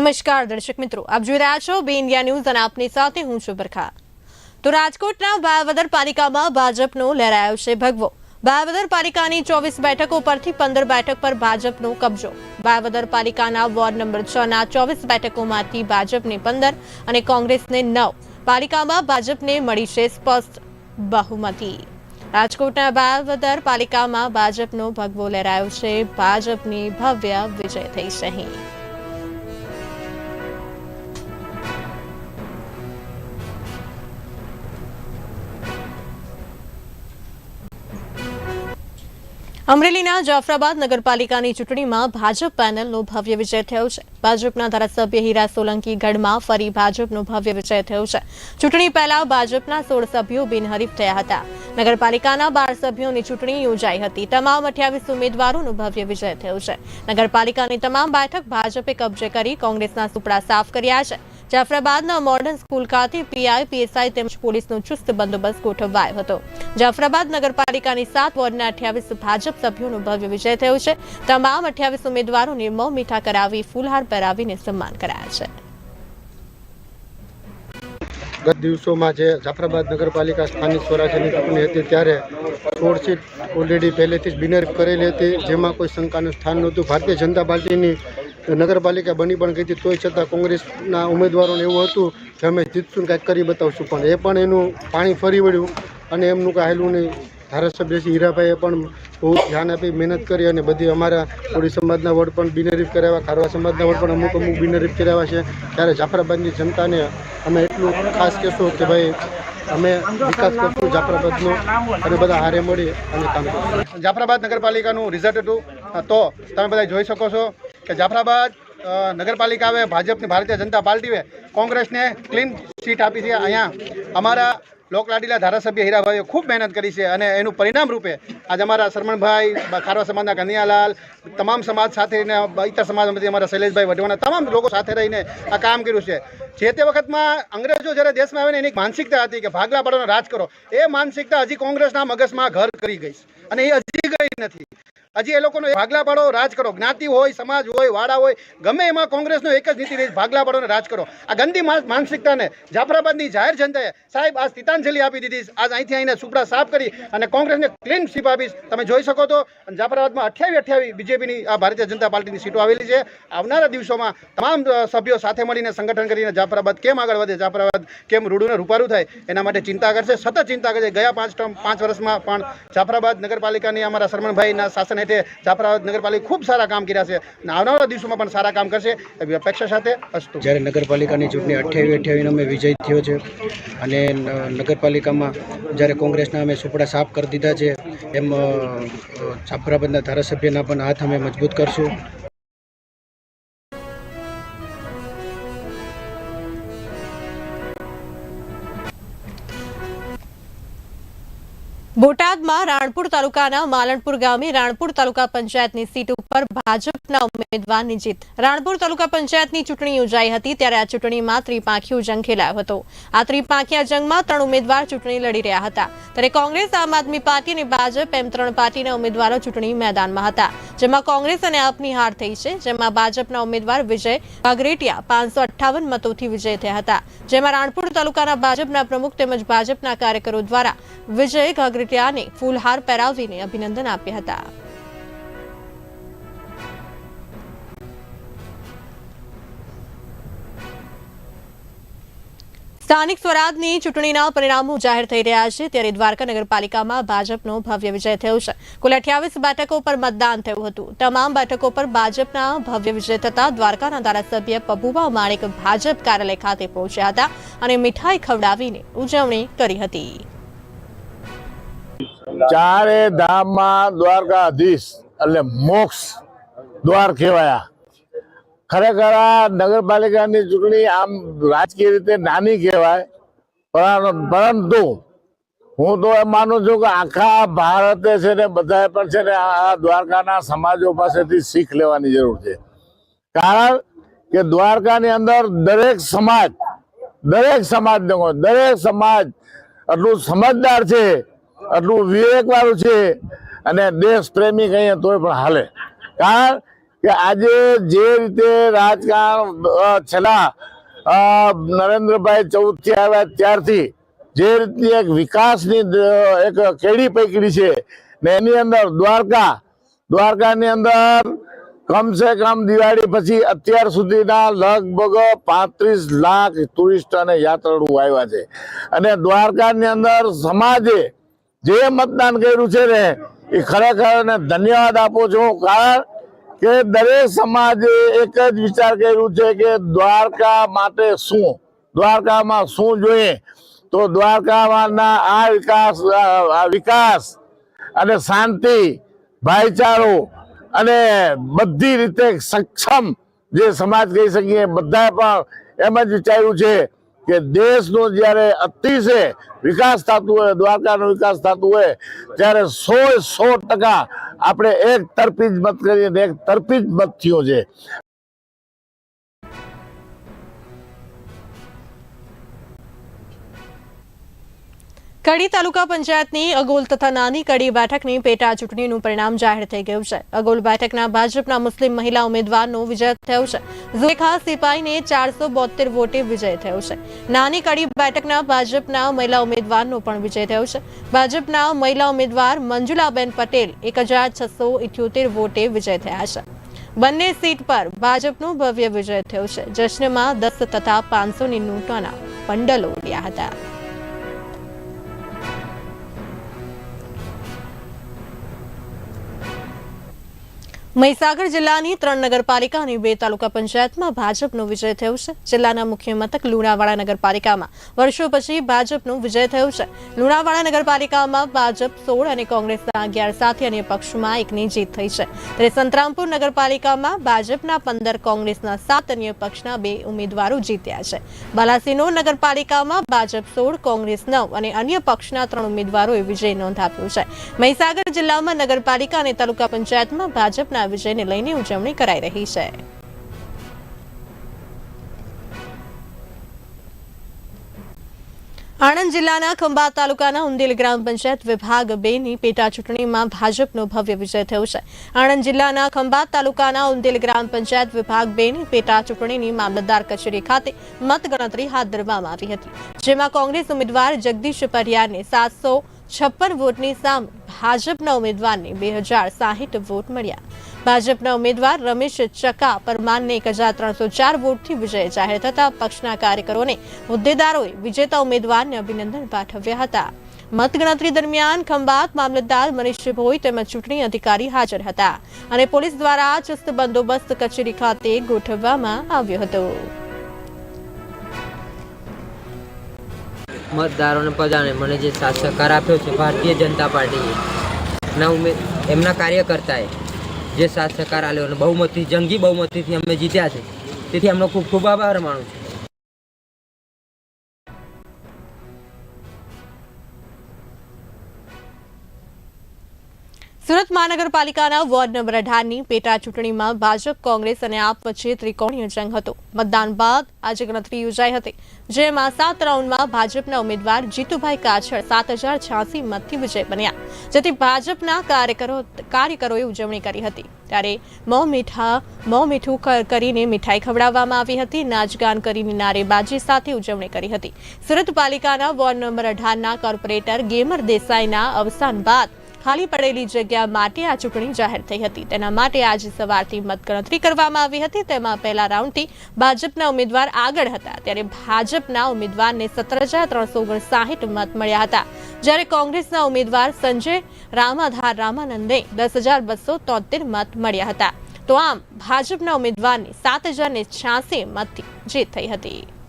નમસ્કાર દર્શક મિત્રો, આપ જોઈ રહ્યા છો બે ઇન્ડિયા ન્યૂઝ અને આપની સાથે હું છું બરખા. તો રાજકોટના ભાવદર પાલિકામાં ભાજપનો લહેરાયો છે ભગવો. ભાવદર પાલિકાની ચોવીસ બેઠકો પરથી પંદર બેઠક પર ભાજપનો કબજો. ભાવદર પાલિકાના વોર્ડ નંબર છ ના ચોવીસ બેઠકોમાંથી ભાજપને પંદર અને કોંગ્રેસને નવ. પાલિકામાં ભાજપને મળી છે સ્પષ્ટ બહુમતી. રાજકોટના ભાવદર પાલિકામાં ભાજપનો ભગવો લહેરાયો છે. ભાજપની ભવ્ય વિજય થઈ છે અમરેલીના જાફરાબાદ નગરપાલિકાની ચૂંટણીમાં ભાજપ પેનલનો ભવ્ય વિજય થયો છે. ભાજપના ધારાસભ્ય હીરા સોલંકી ગઢમાં ફરી ભાજપનો ભવ્ય વિજય થયો છે. ચૂંટણી પહેલા ભાજપના સોળ સભ્યો બિનહરીફ થયા હતા. નગરપાલિકાના બાર સભ્યોની ચૂંટણી યોજાઈ હતી. તમામ અઠ્યાવીસ ઉમેદવારોનો ભવ્ય વિજય થયો છે. નગરપાલિકાની તમામ બેઠક ભાજપે કબજે કરી કોંગ્રેસના સુપડા સાફ કર્યા છે. જાફરાબાદના મોડર્ન સ્કૂલ ખાતે પીઆઈ, પીએસઆઈ તેમજ પોલીસનો ચુસ્ત બંદોબસ્ત ગોઠવાયો હતો. જાફરાબાદ નગરપાલિકાની સાત વોર્ડના અઠ્યાવીસ ભાજપ સભ્યોનો ભવ્ય વિજય થયો છે. તમામ અઠ્યાવીસ ઉમેદવારોને મોં મીઠા કરાવી, ફૂલહાર પહેરાવીને સન્માન કરાયા છે. ગત દિવસોમાં જે જાફરાબાદ નગરપાલિકા સ્થાનિક સ્વરાજ્યની ચૂંટણી હતી ત્યારે સોળ સીટ ઓલરેડી પહેલેથી જ બિનર કરેલી હતી. જેમાં કોઈ શંકાનું સ્થાન નહોતું. ભારતીય જનતા પાર્ટીની નગરપાલિકા બની પણ ગઈ હતી, તોય છતાં કોંગ્રેસના ઉમેદવારોને એવું હતું કે અમે જીતશું કાંઈક કરી બતાવશું. પણ એ પણ એનું પાણી ફરી વળ્યું અને એમનું કાંઈ હેલું નહીં. ધારાસભ્ય શ્રી હીરાભાઈએ પણ બહુ ધ્યાન આપી, મહેનત કરી અને બધી અમારા કોળી સમાજના વોર્ડ પણ બિનરીફ કરાવ્યા, ખારવા સમાજના વોર્ડ પણ અમુક અમુક બિનરીફ કરાવ્યા છે. ત્યારે જાફરાબાદની જનતાને અમે એટલું ખાસ કહેશું કે ભાઈ, અમે વિકાસ કરશું જાફરાબાદનો અને બધા હારે મળી અને કામ કરશું. જાફરાબાદ નગરપાલિકાનું રિઝલ્ટ હતું. તો તમે બધા જોઈ શકો છો. કે જાફરાબાદ અ, નગરપાલિકા હવે ભાજપની ભારતીય જનતા પાર્ટીએ કોંગ્રેસને ક્લીન સીટ આપી છે. અહીંયા અમારા લોકલાડીલા ધારાસભ્ય હીરાભાઈએ ખૂબ મહેનત કરી છે અને એનું પરિણામ રૂપે આજે અમારા શરમણભાઈ ખારવા સમાજના કનૈયાલાલ તમામ સમાજ સાથે ઇતર સમાજમાંથી અમારા શૈલેષભાઈ વઢવાના તમામ લોકો સાથે રહીને આ કામ કર્યું છે. જે તે વખતમાં અંગ્રેજો જ્યારે દેશમાં આવે ને એની માનસિકતા હતી કે ભાગલા પાડોનો રાજ કરો એ માનસિકતા હજી કોંગ્રેસના મગજમાં ઘર કરી ગઈ અને એ હજી ગઈ નથી. હજી એ લોકોનો ભાગલા પાડો, રાજ કરો. જ્ઞાતિ હોય, સમાજ હોય, વાડા હોય, ગમે એમાં કોંગ્રેસનો એક જ નીતિ રહી, ભાગલા પાડો રાજ કરો. આ ગંદી માનસિકતાને જાફરાબાદની જાહેર જનતાએ સાહેબ આ સ્થિતાંજલિ આપી દીધી આજ અહીંથી આવીને સુપડા સાફ કરી અને કોંગ્રેસને ક્લીન સ્વીપ આપી તમે જોઈ શકો છો અને જાફરાબાદમાં અઠ્યાવીસ અઠ્યાવી બીજેપીની, આ ભારતીય જનતા પાર્ટીની સીટો આવેલી છે. આવનારા દિવસોમાં તમામ સભ્યો સાથે મળીને સંગઠન કરીને જાફરાબાદ કેમ આગળ વધે, જાફરાબાદ કેમ રૂડુને રૂપારું થાય, એના માટે ચિંતા કરશે. સતત ચિંતા કરશે. ગયા પાંચ પાંચ વર્ષમાં પણ જાફરાબાદ નગરપાલિકાની અમારા સરમણભાઈના શાસન હેઠળ છાપરા નગરપાલિકા ખૂબ સારા કામ કર્યા છે. અને આવનારા દિવસોમાં પણ સારા કામ કરશે એવી અપેક્ષા સાથે અસ્તુ. જ્યારે નગરપાલિકાની ચૂંટણી અઠ્યાવીસ અઠ્યાવીસ અમે વિજય થયો છે અને નગરપાલિકામાં જ્યારે કોંગ્રેસના અમે સુપડા સાફ કરી દીધા છે એમ અ, ધારાસભ્યના પણ હાથ અમે મજબૂત કરશું. બોટાદમાં રાણપુર તાલુકાના માલણપુર ગામે રાણપુર તાલુકા પંચાયતની સીટ ઉપર ભાજપના ઉમેદવારની જીત રાણપુર તાલુકા પંચાયતની ચૂંટણી યોજાઈ હતી ત્યારે આ ચૂંટણીમાં ત્રિપાંખીયો જંગ ખેલાયો હતો. આ ત્રિપાંખીયા જંગમાં ત્રણ ઉમેદવાર ચૂંટણી લડી રહ્યા હતા. ત્યારે કોંગ્રેસ, આમ આદમી પાર્ટી અને ભાજપ એમ ત્રણ પાર્ટીના ઉમેદવારો ચૂંટણી મેદાનમાં હતા. જેમાં કોંગ્રેસ અને આપની હાર થઈ છે, જેમાં ભાજપના ઉમેદવાર વિજય વાઘરેટિયા પાંચસો અઠ્ઠાવન મતોથી વિજય થયા હતા. જેમાં રાણપુર તાલુકાના ભાજપના પ્રમુખ તેમજ ભાજપના કાર્યકરો દ્વારા વિજય ઘાઘરેટિયાને ફૂલહાર પહેરાવીને અભિનંદન આપ્યા હતા. સ્થાનિક સ્વરાજની ચૂંટણીના પરિણામો જાહેર થઈ રહ્યા છે. ત્યારે દ્વારકા નગરપાલિકામાં ભાજપનો ભવ્ય વિજય થયો છે. કુલ અઠ્યાવીસ બેઠકો પર મતદાન થયું હતું. તમામ બેઠકો પર ભાજપના ભવ્ય વિજય થતા દ્વારકાના ધારાસભ્ય પબુભા માણેક ભાજપ કાર્યાલય ખાતે પહોંચ્યા હતા અને મીઠાઈ ખવડાવીને ઉજવણી કરી હતી. ચારે ધામમાં દ્વારકાધીશ એટલે મોક્ષ દ્વાર કહેવાયા. ખરેખર આ નગરપાલિકાની ચૂંટણી આમ રાજકીય રીતે નાની કહેવાય પરંતુ હું તો એમ માનું છું કે આખા ભારતે છે ને બધાએ પણ છે ને આ દ્વારકાના સમાજો પાસેથી શીખ લેવાની જરૂર છે. કારણ કે દ્વારકાની અંદર દરેક સમાજ દરેક સમાજ દરેક સમાજ આટલું સમજદાર છે આટલું વિવેકવાળું છે અને દેશ પ્રેમી કહીએ તોય પણ હાલે. કારણ કે આજે જે રીતે રાજકારણ છેલ્લા નરેન્દ્રભાઈ ચૌદથી આવ્યા ત્યારથી જે રીતની એક વિકાસની એક કેડી પકડી છે ને એની અંદર દ્વારકા, દ્વારકાની અંદર કમસે કમ દિવાળી પછી અત્યાર સુધીના લગભગ પાંત્રીસ લાખ ટુરિસ્ટ અને યાત્રાળુ આવ્યા છે. અને દ્વારકાની અંદર સમાજે જે મતદાન કર્યું છે ને, એ ખરેખર ધન્યવાદ આપું છું, કારણ કે દરેક સમાજે એક જ વિચાર કર્યું છે કે દ્વારકા માટે શું? દ્વારકામાં શું જોઈએ? તો દ્વારકામાંના આ વિકાસ વિકાસ અને શાંતિ, ભાઈચારો અને બધી રીતે સક્ષમ જે સમાજ કહી શકીએ, બધાએ પણ એમ જ વિચાર્યું છે કે દેશનો જ્યારે અતિશય વિકાસ થતું હોય, દ્વારકાનો વિકાસ થતું હોય, ત્યારે સો સો ટકા આપણે એક તરફી જ મત કરીએ એક તરફી જ મત થયો છે. કડી તાલુકા પંચાયતની અગોલ તથા નાની કડી બેઠકની પેટા ચૂંટણીનું પરિણામ જાહેર થઈ ગયું છે. અગોલ બેઠકના ભાજપના મુસ્લિમ મહિલા ઉમેદવારનો વિજય થયો છે. ઝુલેખા સિપાહીને ચારસો બોતેર વોટે વિજય થયો છે. નાની કડી બેઠકના ભાજપના મહિલા ઉમેદવારનો પણ વિજય થયો છે. ભાજપના મહિલા ઉમેદવાર મંજુલાબેન પટેલ એક હજાર છસો ઇઠ્યોતેર વોટે વિજય થયા છે. બંને સીટ પર ભાજપનો ભવ્ય વિજય થયો છે. જશ્નમાં દસ તથા પાંચસોની નોટોના પંડલો ઉડ્યા હતા. મહીસાગર જિલ્લાની ત્રણ નગરપાલિકા અને બે તાલુકા પંચાયતમાં ભાજપનો વિજય થયો છે. જિલ્લાના મુખ્ય મથક લુણાવાડા નગરપાલિકામાં. વર્ષો પછી ભાજપનો વિજય થયો છે. લુણાવાડા નગરપાલિકામાં ભાજપ સોળ અને કોંગ્રેસના અગિયાર સાથે અન્ય પક્ષમાં એકની જીત થઈ છે. ત્યારે સંતરામપુર નગરપાલિકામાં ભાજપના પંદર, કોંગ્રેસના સાત અન્ય પક્ષના બે ઉમેદવારો જીત્યા છે. બાલાસિનોર નગરપાલિકામાં ભાજપ સોળ, કોંગ્રેસ નવ અને અન્ય પક્ષના ત્રણ ઉમેદવારોએ વિજય નોંધાવ્યો છે. મહીસાગર જિલ્લામાં નગરપાલિકા અને તાલુકા પંચાયતમાં ભાજપના વિજયને લઈને ઉજવણી કરાઈ રહી છે. આણંદ જિલ્લાના ખંભાત તાલુકાના ઉંદેલ ગ્રામ પંચાયત વિભાગ બે ની પેટા ચૂંટણીમાં ભાજપનો ભવ્ય વિજય થયો છે. આણંદ જિલ્લાના ખંભાત તાલુકાના ઉંદેલ ગ્રામ પંચાયત વિભાગ બે ની પેટા ચૂંટણીની મામલતદાર કચેરી ખાતે મતગણતરી હાથ ધરવામાં આવી હતી, જેમાં કોંગ્રેસ ઉમેદવાર જગદીશ પરિયારને સાતસો છપ્પન વોટની સામે ભાજપના ઉમેદવારને બે હજાર સાહીઠ વોટ મળ્યા. ભાજપના ઉમેદવાર રમેશ ચકા પરમારને એક હજાર ત્રણસો ચાર વોટથી વિજય જાહેર થતા પક્ષના કાર્યકરોને હોદ્દેદારોએ વિજેતા ઉમેદવારને અભિનંદન પાઠવ્યા હતા. મતગણતરી દરમિયાન ખંભાત મામલતદાર મનીષ ભોઈ તેમજ ચૂંટણી અધિકારી હાજર હતા અને પોલીસ દ્વારા ચુસ્ત બંદોબસ્ત કચેરી ખાતે ગોઠવવામાં આવ્યો હતો. મતદારોને પ્રજાને મને જે સાથ સહકાર આપ્યો છે, ભારતીય જનતા પાર્ટીએ ના એમના કાર્યકર્તાએ જે સાથ સહકાર આપ્યો અને બહુમતી, જંગી બહુમતીથી અમે જીત્યા છે. તેથી એમનો ખૂબ ખૂબ આભાર માનું છું. સુરત મહાનગરપાલિકાના વોર્ડ નંબર અઢારની પેટા ચૂંટણીમાં ભાજપ, કોંગ્રેસ અને આપ વચ્ચે ત્રિકોણીય જંગ હતો. મતદાન બાદ આજે ગણતરી યોજાઈ હતી, જેમાં સાત રાઉન્ડમાં ભાજપના ઉમેદવાર જીતુભાઈ કાછડ સાત હજાર છ્યાસી મતથી વિજય બન્યા, જેથી ભાજપના કાર્યકરો, કાર્યકરોએ ઉજવણી કરી હતી. ત્યારે મોં મીઠા, મોં મીઠું કરીને મીઠાઈ ખવડાવવામાં આવી હતી, નાચગાન કરીને નારેબાજી સાથે ઉજવણી કરી હતી. સુરત પાલિકાના વોર્ડ નંબર અઢારના કોર્પોરેટર ગેમર દેસાઈના અવસાન બાદ ખાલી પડેલી જગ્યા માટે આ ચૂંટણી જાહેર થઈ હતી. તેના માટે આજે સવારથી મતગણતરી કરવામાં આવી હતી. તેમાં પહેલા રાઉન્ડથી ભાજપના ઉમેદવાર આગળ હતા. ત્યારે ભાજપના ઉમેદવારને સત્તર હજાર ત્રણસો ઓગણસાહીઠ મત મળ્યા હતા. જ્યારે કોંગ્રેસના ઉમેદવાર સંજય રામાધાર રામાનંદે દસ હજાર બસો તોતેર મત મળ્યા હતા. તો આમ ભાજપના ઉમેદવારને સાત હજાર ને છ્યાસી મતથી જીત થઈ હતી.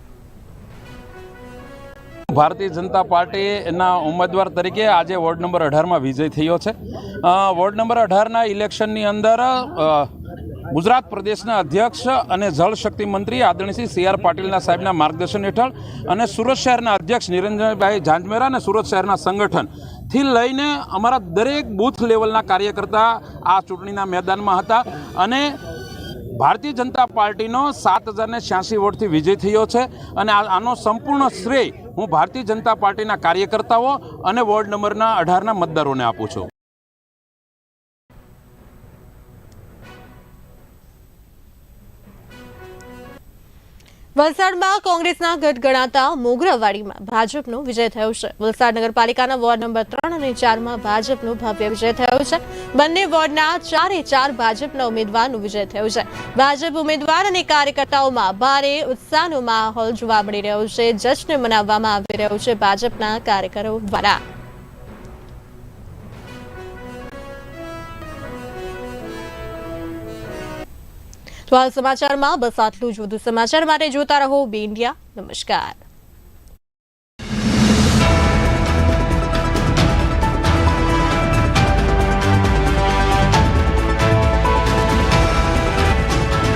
ભારતીય જનતા પાર્ટી એના ઉમેદવાર તરીકે આજે વોર્ડ નંબર અઢારમાં વિજય થયો છે. વોર્ડ નંબર અઢારના ઇલેક્શનની અંદર ગુજરાત પ્રદેશના અધ્યક્ષ અને જળશક્તિ મંત્રી આદરણીય શ્રી સી આર પાટીલના સાહેબના માર્ગદર્શન હેઠળ અને સુરત શહેરના અધ્યક્ષ નિરંજનભાઈ ઝાંઝમેરા અને સુરત શહેરના સંગઠનથી લઈને અમારા દરેક બૂથ લેવલના કાર્યકર્તા આ ચૂંટણીના મેદાનમાં હતા અને ભારતીય જનતા પાર્ટીનો સાત હજારને છ્યાસી વોટથી વિજય થયો છે અને આનો સંપૂર્ણ શ્રેય હું ભારતીય જનતા પાર્ટીના કાર્યકર્તાઓ અને વોર્ડ નંબરના અઢારના મતદારોને આપું છું. વલસાડમાં કોંગ્રેસના ગઢ ગણાતા મોગરાવાડીમાં ભાજપનો વિજય થયો છે. વલસાડ નગરપાલિકાના વોર્ડ નંબર ત્રણ અને ચારમાં ભાજપનો ભવ્ય વિજય થયો છે. બંને વોર્ડના ચારે ચાર ભાજપના ઉમેદવારનો વિજય થયો છે. ભાજપ ઉમેદવાર અને કાર્યકર્તાઓમાં ભારે ઉત્સાહનો માહોલ જોવા મળી રહ્યો છે. જશ્ન મનાવવામાં આવી રહ્યો છે ભાજપના કાર્યકરો દ્વારા. તો હાલ સમાચારમાં બસ આટલું જ. વધુ સમાચાર માટે જોતા રહો બી ઇન્ડિયા. નમસ્કાર.